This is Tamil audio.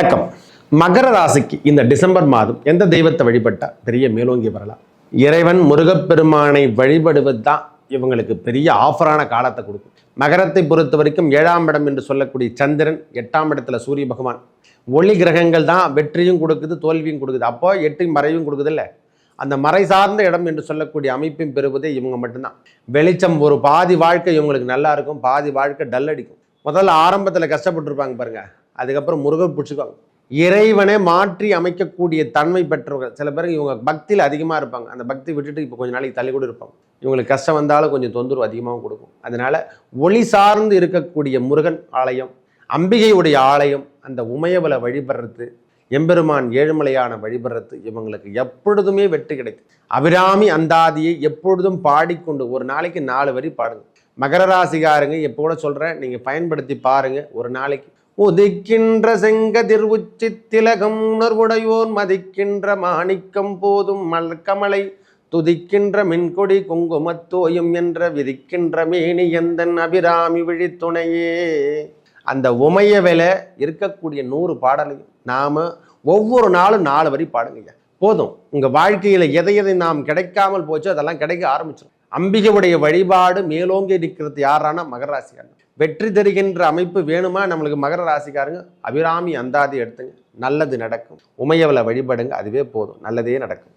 வணக்கம். மகர ராசிக்கு இந்த டிசம்பர் மாதம் எந்த தெய்வத்தை வழிபட்டா பெரிய மேலோங்கி வரலாம்? இறைவன் முருகப்பெருமானை வழிபடுவது தான் இவங்களுக்கு பெரிய ஆஃபரான காலத்தை கொடுக்கும். மகரத்தை பொறுத்த வரைக்கும் ஏழாம் இடம் என்று சொல்லக்கூடிய சந்திரன் எட்டாம் இடத்துல சூரிய பகவான். ஒளி கிரகங்கள் தான் வெற்றியும் கொடுக்குது தோல்வியும் கொடுக்குது. அப்போ எட்டையும் மறைவும் கொடுக்குதுல்ல அந்த மறை சார்ந்த இடம் என்று சொல்லக்கூடிய அமைப்பையும் பெறுவதே இவங்க மட்டும்தான். வெளிச்சம் ஒரு பாதி வாழ்க்கை இவங்களுக்கு நல்லா இருக்கும் பாதி வாழ்க்கை டல் அடிக்கும். முதல்ல ஆரம்பத்தில் கஷ்டப்பட்டுருப்பாங்க பாருங்க. அதுக்கப்புறம் முருகன் பிடிச்சிக்குவாங்க. இறைவனை மாற்றி அமைக்கக்கூடிய தன்மை பெற்றவர்கள் சில பேருக்கு இவங்க பக்தியில் அதிகமாக இருப்பாங்க. அந்த பக்தி விட்டுட்டு இப்போ கொஞ்ச நாளைக்கு தள்ளி கூட இருப்பாங்க. இவங்களுக்கு கஷ்டம் வந்தாலும் கொஞ்சம் தொந்தரவு அதிகமாகவும் கொடுக்கும். அதனால ஒளி சார்ந்து இருக்கக்கூடிய முருகன் ஆலயம் அம்பிகையுடைய ஆலயம் அந்த உமையவலை வழிபடுறது எம்பெருமான் ஏழுமலையான வழிபடுறது இவங்களுக்கு எப்பொழுதுமே வெற்றி கிடைக்கும். அபிராமி அந்தாதியை எப்பொழுதும் பாடிக்கொண்டு ஒரு நாளைக்கு நாலு வரி பாடுங்க. மகர ராசிகாருங்க எப்போ கூட சொல்கிறேன் நீங்கள் பயன்படுத்தி பாருங்கள் ஒரு நாளைக்கு உதிக்கின்ற செங்கதிர் உச்சி திலகம் உணர்வுடையோர் மதிக்கின்ற மாணிக்கம் போதும் மல்கமலை. துதிக்கின்ற மின்கொடி குங்குமத்தோயும் என்ற விதிக்கின்ற மேனி எந்தன் அபிராமி விழித்துணையே. அந்த உமைய வேலை இருக்கக்கூடிய நூறு பாடலையும் நாம ஒவ்வொரு நாளும் நாலு வரி பாடுங்க போதும். உங்க வாழ்க்கையில எதை எதை நாம் கிடைக்காமல் போச்சோ அதெல்லாம் கிடைக்க ஆரம்பிச்சிடும் அம்பிகையுடைய வழிபாடு மேலோங்கி இருக்கிறது யாரானா மகராசிக்காரங்க வெற்றி தருகின்ற அமைப்பு வேணுமா? நம்மளுக்கு மகர ராசிக்காரங்க அபிராமி அந்தாதி எடுத்துங்க. நல்லது நடக்கும். உமையவளை வழிபடுங்க அதுவே போதும். நல்லதே நடக்கும்.